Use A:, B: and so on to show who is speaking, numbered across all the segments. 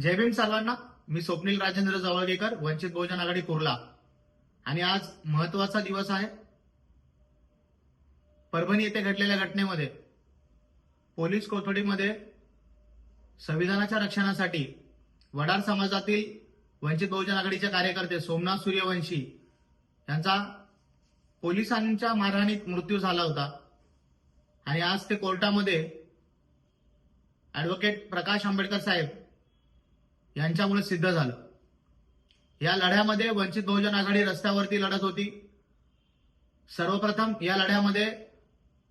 A: जय भीम सर्वांना. मी स्वप्नील राजेंद्र जवळगेकर वंचित बहुजन आघाडी कुर्ला. आणि आज महत्त्वाचा दिवस आहे. परभणी येथे घडलेल्या घटनेमध्ये पोलीस कोठडीमध्ये संविधानाच्या रक्षणासाठी वडार समाजातील वंचित बहुजन आघाडीचे कार्यकर्ते सोमनाथ सूर्यवंशी यांचा पोलिसांच्या मारहाणीत मृत्यू झाला होता. आणि आज ते कोर्टामध्ये ऍडव्होकेट प्रकाश आंबेडकर साहेब यांच्यामुळे सिद्ध झालं. या लढ्यामध्ये वंचित बहुजन आघाडी रस्त्यावरती लढत होती. सर्वप्रथम या लढ्यामध्ये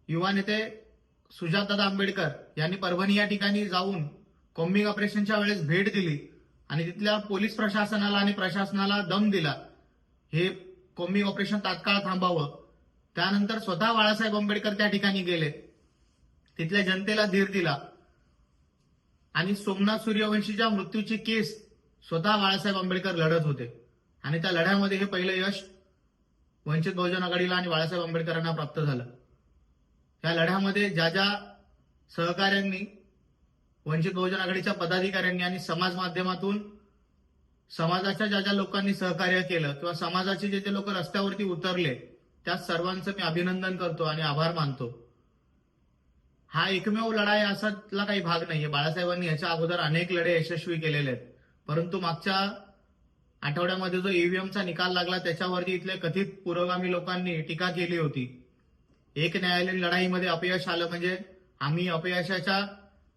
A: युवा नेते सुजातदादा आंबेडकर यांनी परभणी या ठिकाणी जाऊन कॉम्बिंग ऑपरेशनच्या वेळेस भेट दिली आणि तिथल्या पोलीस प्रशासनाला आणि प्रशासनाला दम दिला. हे कॉम्बिंग ऑपरेशन तात्काळ थांबावं. त्यानंतर स्वतः बाळासाहेब आंबेडकर त्या ठिकाणी गेले. तिथल्या जनतेला धीर दिला. आणि सोमनाथ सूर्यवंशीच्या मृत्यूची केस स्वतः बाळासाहेब आंबेडकर लढत होते. आणि त्या लढ्यामध्ये हे पहिलं यश वंचित बहुजन आघाडीला आणि बाळासाहेब आंबेडकरांना प्राप्त झालं. या लढ्यामध्ये ज्या ज्या सहकाऱ्यांनी वंचित बहुजन आघाडीच्या पदाधिकाऱ्यांनी आणि समाज माध्यमातून समाजाच्या ज्या ज्या लोकांनी सहकार्य केलं किंवा समाजाचे जे जे लोक रस्त्यावरती उतरले त्या सर्वांचं मी अभिनंदन करतो आणि आभार मानतो. हा एकमेव लढाई असातला काही भाग नाहीये. बाळासाहेबांनी याच्या अगोदर अनेक लढे यशस्वी केलेले आहेत. परंतु मागच्या आठवड्यामध्ये जो ईव्हीएमचा निकाल लागला त्याच्यावरती इथले कथित पुरोगामी लोकांनी टीका केली होती. एक न्यायालयीन लढाईमध्ये अपयश आलं म्हणजे आम्ही अपयशाच्या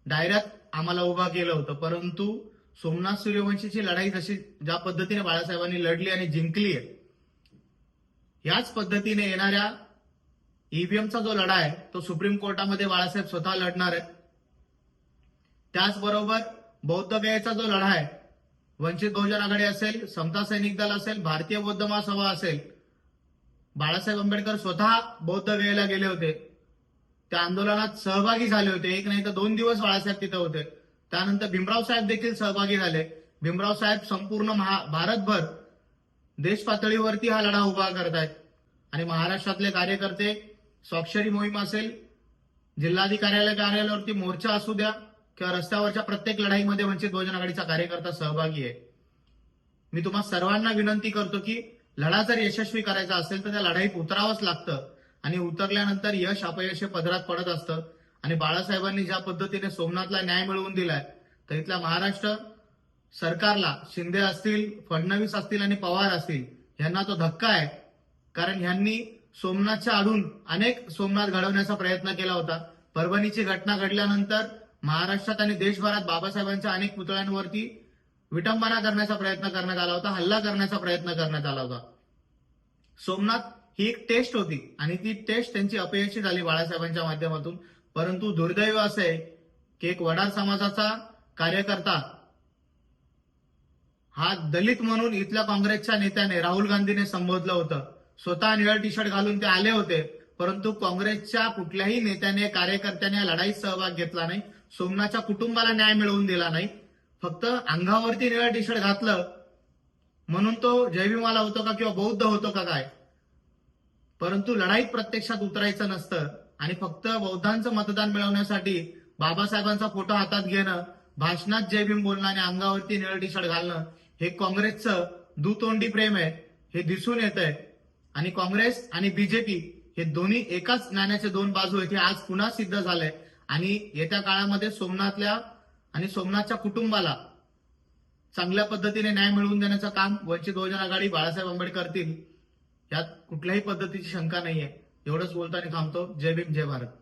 A: डायऱ्यात आम्हाला उभा केलं होतं. परंतु सोमनाथ सूर्यवंशीची लढाई जशी ज्या पद्धतीने बाळासाहेबांनी लढली आणि जिंकली आहे याच पद्धतीने येणाऱ्या ईव्हीएमचा जो लढा आहे तो सुप्रीम कोर्टामध्ये बाळासाहेब स्वतः लढणार आहेत. त्याचबरोबर बौद्ध गयेचा जो लढा आहे वंचित बहुजन आघाडी असेल समता सैनिक दल असेल भारतीय बौद्ध महासभा असेल बाळासाहेब आंबेडकर स्वतः बौद्ध गयेला गेले होते. त्या आंदोलनात सहभागी झाले होते. एक नाही तर दोन दिवस बाळासाहेब तिथे होते. त्यानंतर भीमराव साहेब देखील सहभागी झाले. भीमराव साहेब संपूर्ण महा भारतभर देश पातळीवरती हा लढा उभा करत आहेत आणि महाराष्ट्रातले कार्यकर्ते स्वाक्षरी मोहीम असेल जिल्हाधिकार्यालय कार्यालयावरती मोर्चा असू द्या किंवा रस्त्यावरच्या प्रत्येक लढाईमध्ये वंचित बहुजन आघाडीचा कार्यकर्ता सहभागी आहे. मी तुम्हा सर्वांना विनंती करतो की लढा जर यशस्वी करायचा असेल तर त्या लढाईत उतरावंच लागतं आणि उतरल्यानंतर यश अपयश हे पदरात पडत असतं. आणि बाळासाहेबांनी ज्या पद्धतीने सोमनाथला न्याय मिळवून दिलाय तर इथल्या महाराष्ट्र सरकारला शिंदे असतील फडणवीस असतील आणि पवार असतील यांना तो धक्का आहे. कारण ह्यांनी सोमनाथच्या आडून अनेक सोमनाथ घडवण्याचा प्रयत्न केला होता. परभणीची घटना घडल्यानंतर महाराष्ट्रात आणि देशभरात बाबासाहेबांच्या अनेक पुतळ्यांवरती विटंबना करण्याचा प्रयत्न करण्यात आला होता हल्ला करण्याचा प्रयत्न करण्यात आला होता. सोमनाथ ही एक टेस्ट होती आणि ती टेस्ट त्यांची अपयशी झाली बाळासाहेबांच्या माध्यमातून. परंतु दुर्दैव असं आहे की एक वडार समाजाचा कार्यकर्ता हा दलित म्हणून इथल्या काँग्रेसच्या नेत्याने राहुल गांधीने संबोधलं होतं. स्वतः निळ टी शर्ट घालून ते आले होते. परंतु काँग्रेसच्या कुठल्याही नेत्याने कार्यकर्त्याने या लढाईत सहभाग घेतला नाही. सोमनाथच्या कुटुंबाला न्याय मिळवून दिला नाही. फक्त अंगावरती निळं टी शर्ट घातलं. म्हणून तो जयभीमाला होतो का किंवा बौद्ध होतो का काय? परंतु लढाईत प्रत्यक्षात उतरायचं नसतं. आणि फक्त बौद्धांचं मतदान मिळवण्यासाठी बाबासाहेबांचा फोटो हातात घेणं भाषणात जय भीम बोलणं आणि अंगावरती निळं टी शर्ट घालणं हे काँग्रेसचं दुतोंडी प्रेम आहे. हे दिसून येत आहे आणि काँग्रेस आणि बीजेपी हे दोन्ही एकाच नाण्याचे दोन बाजू आहेत हे आज पुन्हा सिद्ध झालंय. आणि येत्या काळामध्ये सोमनाथल्या आणि सोमनाथच्या कुटुंबाला चांगल्या पद्धतीने न्याय मिळवून देण्याचं काम वंचित बहुजन आघाडी बाळासाहेब आंबेडकर करतील यात कुठल्याही पद्धतीची शंका नाहीये. एवढंच बोलताना थांबतो. जय भीम जय भारत.